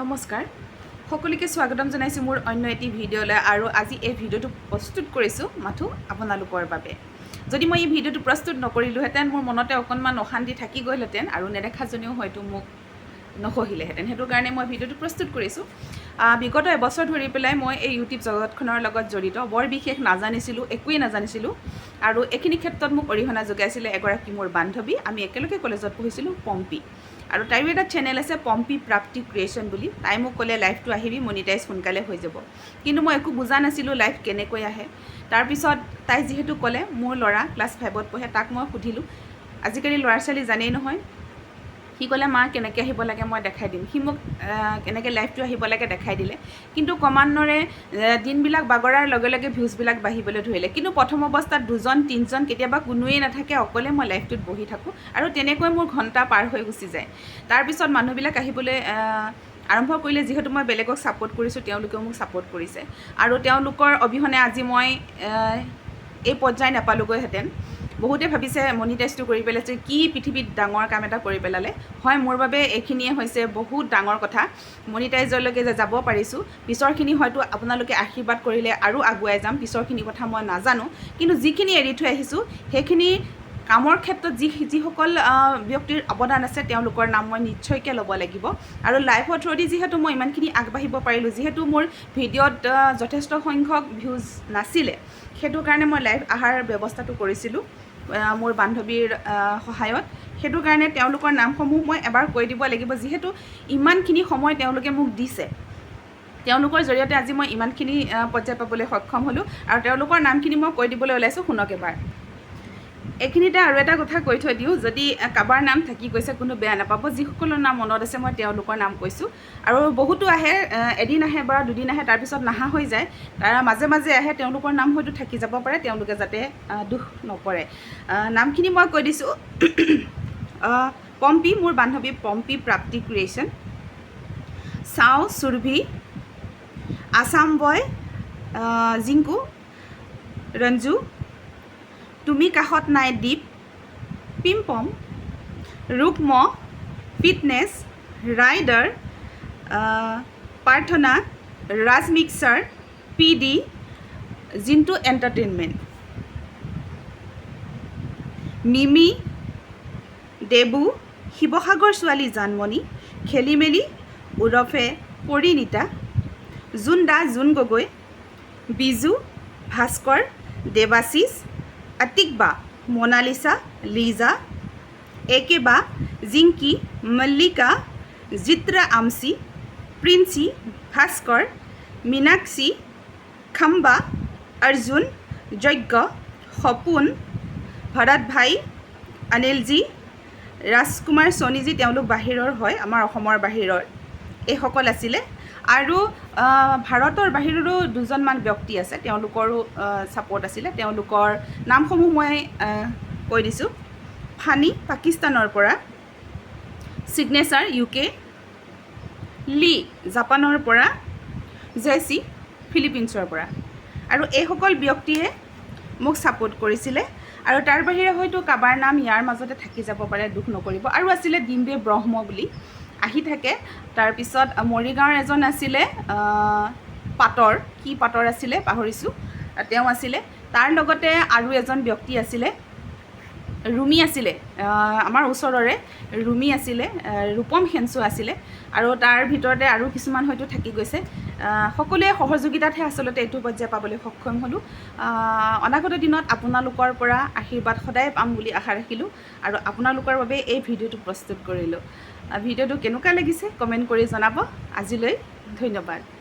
নমস্কাৰ। সকলোকে স্বাগতম জনাইছোঁ মোৰ অন্য এটি ভিডিঅ'লৈ আৰু আজি এই ভিডিঅ'টো প্ৰস্তুত কৰিছোঁ মাথো আপোনালোকৰ বাবে। যদি মই এই ভিডিঅ'টো প্ৰস্তুত নকৰিলোহেঁতেন মোৰ মনতে অকণমান অশান্তি থাকি গ'লহেঁতেন আৰু নেদেখাজনেও হয়তো মোক নসহিলেহেঁতেন সেইটো কাৰণে মই ভিডিঅ'টো প্ৰস্তুত কৰিছোঁ। বিগত এবছৰ ধৰি পেলাই মই এই ইউটিউব জগতখনৰ লগত জড়িত। বৰ বিশেষ নাজানিছিলোঁ, একোৱেই নাজানিছিলোঁ। আৰু এইখিনি ক্ষেত্ৰত মোক অৰিহণা যোগাইছিলে এগৰাকী মোৰ বান্ধৱী। আমি একেলগে কলেজত পঢ়িছিলোঁ, পম্পী। আৰু তাইৰো এটা চেনেল আছে, পম্পী প্ৰাপ্তি ক্ৰিয়েশ্যন বুলি। তাই মোক ক'লে লাইভটো আহিবি মনিটাইজ সোনকালে হৈ যাব। কিন্তু মই একো বুজা নাছিলোঁ লাইভ কেনেকৈ আহে। তাৰপিছত তাই যিহেতু ক'লে, মোৰ ল'ৰা ক্লাছ ফাইভত পঢ়ে, তাক মই সুধিলোঁ, আজিকালি ল'ৰা ছোৱালী জানেই নহয় সি ক'লে মা কেনেকৈ আহিব লাগে মই দেখাই দিম। সি মোক কেনেকৈ লাইভটো আহিব লাগে দেখাই দিলে। কিন্তু ক্ৰমান্বয়ে দিনবিলাক বাগৰাৰ লগে লগে ভিউজবিলাক বাঢ়িবলৈ ধৰিলে। কিন্তু প্ৰথম অৱস্থাত দুজন তিনিজন কেতিয়াবা কোনোৱেই নাথাকে অকলে মই লাইভটোত বহি থাকোঁ। আৰু তেনেকৈ মোৰ ঘণ্টা পাৰ হৈ গুচি যায়। তাৰপিছত মানুহবিলাক আহিবলৈ আহ, আৰম্ভ কৰিলে। যিহেতু মই বেলেগক ছাপোৰ্ট কৰিছোঁ তেওঁলোকেও মোক ছাপোৰ্ট কৰিছে। আৰু তেওঁলোকৰ অবিহনে আজি মই এই পৰ্যায় নাপালোগৈহেঁতেন। বহুতে ভাবিছে মনিটাইজটো কৰি পেলাইছে কি পৃথিৱীত ডাঙৰ কাম এটা কৰি পেলালে। হয় মোৰ বাবে এইখিনিয়ে হৈছে বহুত ডাঙৰ কথা। মনিটাইজলৈকে যে যাব পাৰিছোঁ পিছৰখিনি হয়তো আপোনালোকে আশীৰ্বাদ কৰিলে আৰু আগুৱাই যাম। পিছৰখিনি কথা মই নাজানো। কিন্তু যিখিনি এৰি থৈ আহিছোঁ সেইখিনি কামৰ ক্ষেত্ৰত যি যিসকল ব্যক্তিৰ অৱদান আছে তেওঁলোকৰ নাম মই নিশ্চয়কৈ ল'ব লাগিব। আৰু লাইভৰ থ্ৰুদি যিহেতু মই ইমানখিনি আগবাঢ়িব পাৰিলোঁ যিহেতু মোৰ ভিডিঅ'ত যথেষ্ট সংখ্যক ভিউজ নাছিলে সেইটো কাৰণে মই লাইভ অহাৰ ব্যৱস্থাটো কৰিছিলোঁ। মোৰ বান্ধৱীৰ সহায়ত। সেইটো কাৰণে তেওঁলোকৰ নামসমূহ মই এবাৰ কৈ দিব লাগিব যিহেতু ইমানখিনি সময় তেওঁলোকে মোক দিছে। তেওঁলোকৰ জৰিয়তে আজি মই ইমানখিনি পৰ্যায় পাবলৈ সক্ষম হ'লোঁ আৰু তেওঁলোকৰ নামখিনি মই কৈ দিবলৈ ওলাইছোঁ শুনক এবাৰ। এইখিনিতে আৰু এটা কথা কৈ থৈ দিওঁ যদি কাৰোবাৰ নাম থাকি গৈছে কোনো বেয়া নাপাব যিসকলৰ নাম মনত আছে মই তেওঁলোকৰ নাম কৈছোঁ। আৰু বহুতো আহে এদিন আহে বা দুদিন আহে তাৰপিছত নাহা হৈ যায়। তাৰ মাজে মাজে আহে তেওঁলোকৰ নাম হয়তো থাকি যাব পাৰে তেওঁলোকে যাতে দুখ নকৰে। নামখিনি মই কৈ দিছোঁ। পম্পী মোৰ বান্ধৱী পম্পী প্ৰাপ্তি ক্ৰিয়েশ্যন। চাও সুৰভি আছাম বয় জিংকু। ৰঞ্জু। তুমি কাষত নাই দ্বীপ পিম্পম Rupam fitness rider Prarthana Raj mixer P D Jintu entertainment. Mimi Debu Sivasagar ছোৱালী জানমণি খেলি মেলি ওৰফে পৰিণীতা জোন দা জোন গগৈ বিজু ভাস্কৰ দেৱাশিষ আতিকবা মনালিছা লিজা একেবা জিংকি মল্লিকা জিত্ৰা আমচি প্ৰিন্সি ভাস্কৰ মীনাক্ষী খাম্বা অৰ্জুন যজ্ঞ সপোন ভৰত ভাই অনিলজী ৰাজকুমাৰ ছনীজী তেওঁলোক বাহিৰৰ হয় আমাৰ অসমৰ বাহিৰৰ। এইসকল আছিলে। আৰু ভাৰতৰ বাহিৰৰো দুজনমান ব্যক্তি আছে তেওঁলোকৰো ছাপৰ্ট আছিলে। তেওঁলোকৰ নামসমূহ মই কৈ দিছোঁ। ফানি পাকিস্তানৰ পৰা। ছিগনেচাৰ ইউ কে লি জাপানৰ পৰা। জেচি ফিলিপিনছৰ পৰা। আৰু এইসকল ব্যক্তিয়ে মোক ছাপোৰ্ট কৰিছিলে। আৰু তাৰ বাহিৰে হয়তো কাৰোবাৰ নাম ইয়াৰ মাজতে থাকি যাব পাৰে দুখ নকৰিব। আৰু আছিলে ডিম্বে ব্ৰহ্ম বুলি। আহি থাকে। তাৰপিছত মৰিগাঁৱৰ এজন আছিলে পাটৰ। কি পাটৰ আছিলে পাহৰিছোঁ। তেওঁ আছিলে। তাৰ লগতে আৰু এজন ব্যক্তি আছিলে। ৰুমি আছিলে আমাৰ ওচৰৰে ৰুমি আছিলে ৰূপম সেনচু আছিলে আৰু তাৰ ভিতৰতে আৰু কিছুমান হয়তো থাকি গৈছে। সকলোৱে সহযোগিতাতহে আচলতে এইটো পৰ্যায় পাবলৈ সক্ষম হ'লোঁ। অনাগত দিনত আপোনালোকৰ পৰা আশীৰ্বাদ সদায় পাম বুলি আশা ৰাখিলোঁ আৰু আপোনালোকৰ বাবে এই ভিডিঅ'টো প্ৰস্তুত কৰিলোঁ। ভিডিঅ'টো কেনেকুৱা লাগিছে কমেণ্ট কৰি জনাব। আজিলৈ ধন্যবাদ।